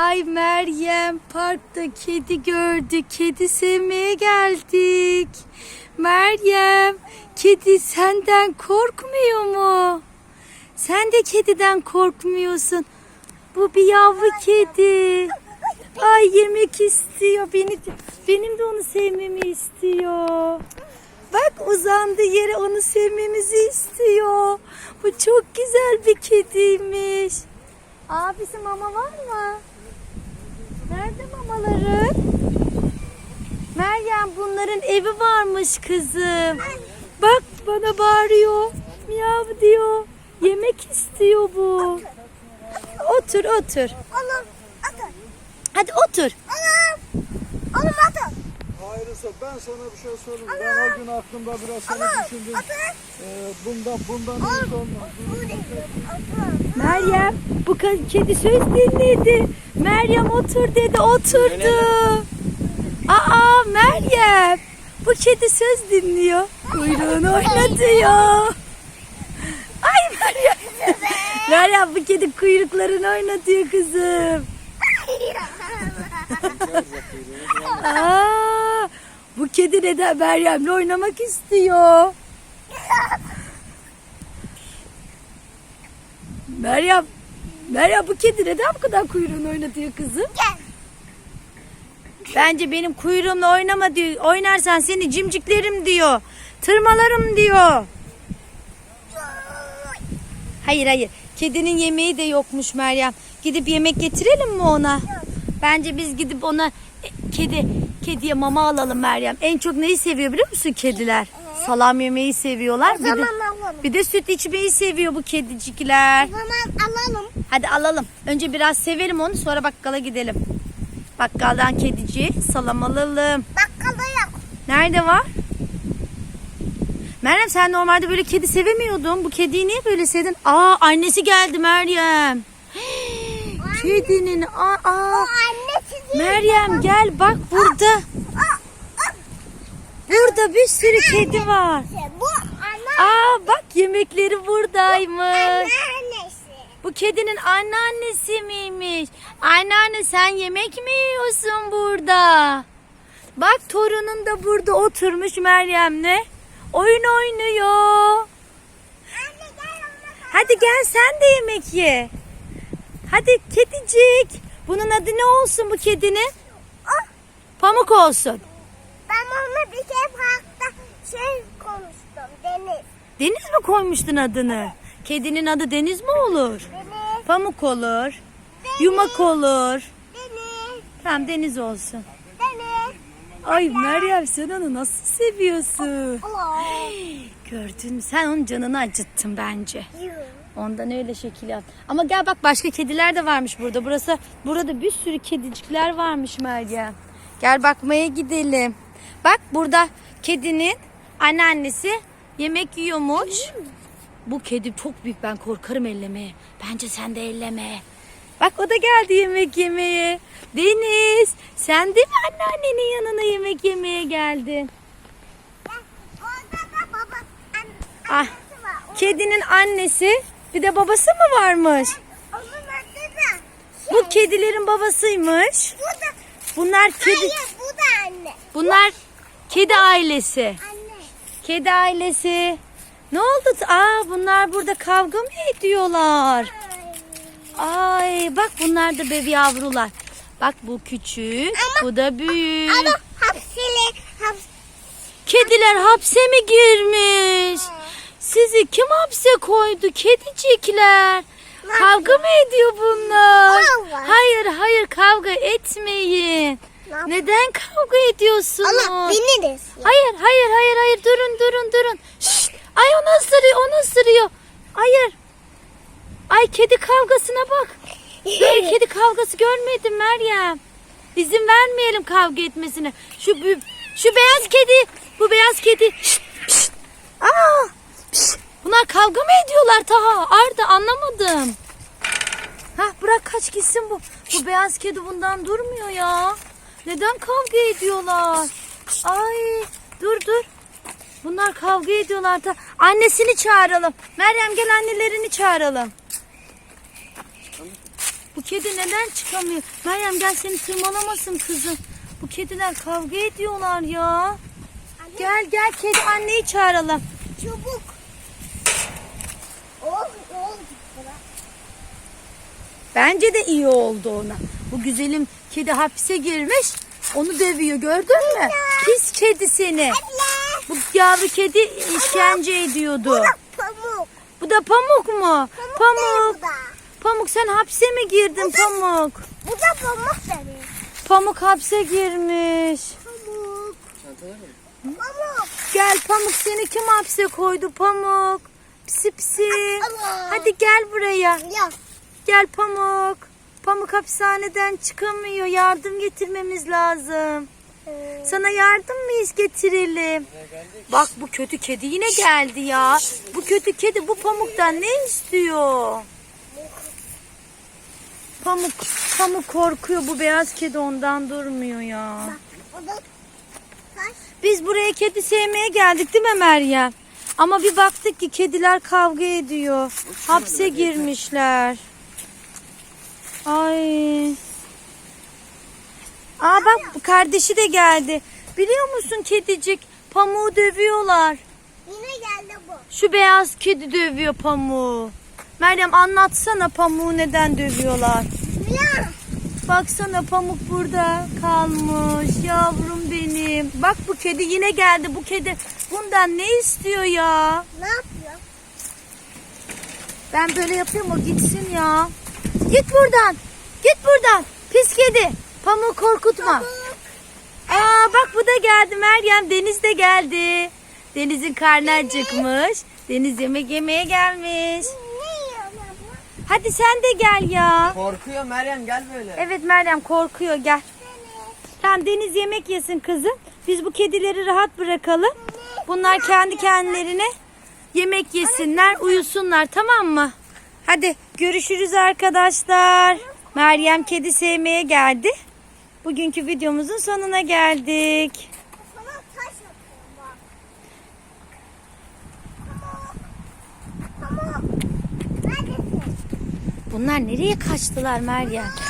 Ay Meryem parkta kedi gördük. Kedi sevmeye geldik. Meryem kedi senden korkmuyor mu? Sen de kediden korkmuyorsun. Bu bir yavru kedi. Ay yemek istiyor. Beni benim de onu sevmemi istiyor. Bak uzandı yere onu sevmemizi istiyor. Bu çok güzel bir kediymiş. Abisi mama var mı? Nerede mamaları? Meryem bunların evi varmış kızım. Bak bana bağırıyor. Miyav diyor. Yemek istiyor bu. Otur otur. Oğlum atın. Hadi otur. Oğlum. Oğlum atın. Ayrıca ben sana bir şey söyleyeyim. Ben o gün aklımda biraz sana düşündüm. Ee, bundan bundan olmaz. Bu değil. Atın. Meryem bu kedi söz dinledi. Meryem otur dedi oturdu. Aa Meryem bu kedi söz dinliyor. Kuyruğunu oynatıyor. Ay Meryem. Meryem bu kedi kuyruklarını oynatıyor kızım. Aa, bu kedi neden Meryem'le oynamak istiyor? Meryem, Meryem bu kedi neden bu kadar kuyruğunu oynatıyor kızım? Gel. Bence benim kuyruğumla oynama diyor. Oynarsan seni cimciklerim diyor. Tırmalarım diyor. Hayır hayır. Kedinin yemeği de yokmuş Meryem. Gidip yemek getirelim mi ona? Bence biz gidip ona e, kedi kediye mama alalım Meryem. En çok neyi seviyor biliyor musun kediler? Salam yemeyi seviyorlar. Bir de, alalım. bir de süt içmeyi seviyor bu kedicikler. O zaman alalım. Hadi alalım. Önce biraz sevelim onu sonra bakkala gidelim. Bakkaldan kedici salam alalım. Bakkala yok. Nerede var? Meryem sen normalde böyle kedi sevemiyordun. Bu kediyi niye böyle sevdin? Aa annesi geldi Meryem. Kedinin aa, aa. Meryem gel bak burada. Burada bir sürü kedi var. Bu. Aa bak yemekleri buradaymış. Annesi. Bu kedinin anneannesi miymiş? Anneanne sen yemek mi yiyorsun burada? Bak torunun da burada oturmuş Meryem'le. Oyun oynuyor. Anne gel. Hadi gel sen de yemek ye. Hadi kedicik. Bunun adı ne olsun bu kedinin? Oh, Pamuk olsun. ben onunla bir kere parkta şey konuştum. Deniz. Deniz mi koymuştun adını? Kedinin adı Deniz mi olur? Deniz. Pamuk olur. Yumak olur. Deniz. Tamam Deniz olsun. Deniz. Ay Meryem sen onu nasıl seviyorsun? Allah. Gördün mü? Sen onun canını acıttın bence. Ondan öyle şekil yap. Ama gel bak başka kediler de varmış burada. Burası burada bir sürü kedicikler varmış Meryem. Gel bakmaya gidelim. Bak burada kedinin anneannesi yemek yiyormuş. Bu kedi çok büyük ben korkarım ellemeye. Bence sen de elleme. Bak o da geldi yemek yemeye. Deniz sen de mi anneannenin yanına yemek yemeye geldin? Ah kedinin annesi bir de babası mı varmış? Bu kedilerin babasıymış. Bu da. Bunlar kedi Hayır bu da anne. bunlar kedi ailesi. Kedi ailesi. Ne oldu? Aa bunlar burada kavga mı ediyorlar? Ay bak bunlar da bebi yavrular. Bak bu küçük, bu da büyük. Ama hapsili. Haps Kediler hapse mi girmiş? Sizi kim hapse koydu? Kedicikler. Kavga mı ediyor bunlar? Hayır hayır kavga etmeyin. Neden kavga ediyorsunuz? Allah beni de. Hayır hayır hayır hayır durun durun durun. Şşt! Ay onu ısırıyor onu ısırıyor. Hayır. Ay kedi kavgasına bak. Böyle kedi kavgası görmedim Meryem. İzin vermeyelim kavga etmesine. Şu şu beyaz kedi, bu beyaz kedi. Şşt, şşt. Aa, şşt. Bunlar kavga mı ediyorlar Taha? Arda anlamadım. Ha bırak kaç gitsin bu. Bu beyaz kedi bundan durmuyor ya. Neden kavga ediyorlar? Ay dur dur. Bunlar kavga ediyorlar da. Annesini çağıralım. Meryem gel annelerini çağıralım. Bu kedi neden çıkamıyor? Meryem gel seni tırmalamasın kızım. Bu kediler kavga ediyorlar ya. Gel gel kedi anneyi çağıralım. Çabuk. Oh, oh. Bence de iyi oldu ona. Bu güzelim kedi hapse girmiş. Onu dövüyor gördün mü? Pis kedi seni. Bu yavru kedi işkence ediyordu. Pamuk. Bu da pamuk mu? Pamuk. Pamuk. sen hapse mi girdin Pamuk? Bu da pamuk dedi. Pamuk hapse girmiş. Pamuk. Pamuk. Gel Pamuk seni kim hapse koydu Pamuk? Pisi pisi. Allah. Hadi gel buraya. Ya. Gel Pamuk. Pamuk hapishaneden çıkamıyor. Yardım getirmemiz lazım. Ee, Sana yardım mı iş getirelim? Bak bu kötü kedi yine geldi ya. Bu kötü kedi bu pamuktan ne istiyor? Pamuk, pamuk korkuyor. Bu beyaz kedi ondan durmuyor ya. Biz buraya kedi sevmeye geldik değil mi Meryem? Ama bir baktık ki kediler kavga ediyor. Hapse girmişler. Ay. Aa bak kardeşi de geldi. Biliyor musun kedicik? Pamuğu dövüyorlar. Yine geldi bu. Şu beyaz kedi dövüyor pamuğu. Meryem anlatsana pamuğu neden dövüyorlar. Ya. Baksana pamuk burada kalmış yavrum benim. Bak bu kedi yine geldi. Bu kedi bundan ne istiyor ya? Ne yapıyor? Ben böyle yapıyorum o gitsin ya. Git buradan. Git buradan. Pis kedi. Pamuğu korkutma. Aa bak bu da geldi Meryem. Deniz de geldi. Deniz'in karnı acıkmış. Deniz yemek yemeye gelmiş. Hadi sen de gel ya. Korkuyor Meryem gel böyle. Evet Meryem korkuyor gel. Tamam Deniz yemek yesin kızım. Biz bu kedileri rahat bırakalım. Bunlar kendi kendilerine yemek yesinler, uyusunlar tamam mı? Hadi görüşürüz arkadaşlar. Meryem kedi sevmeye geldi. Bugünkü videomuzun sonuna geldik. Bunlar nereye kaçtılar Meryem?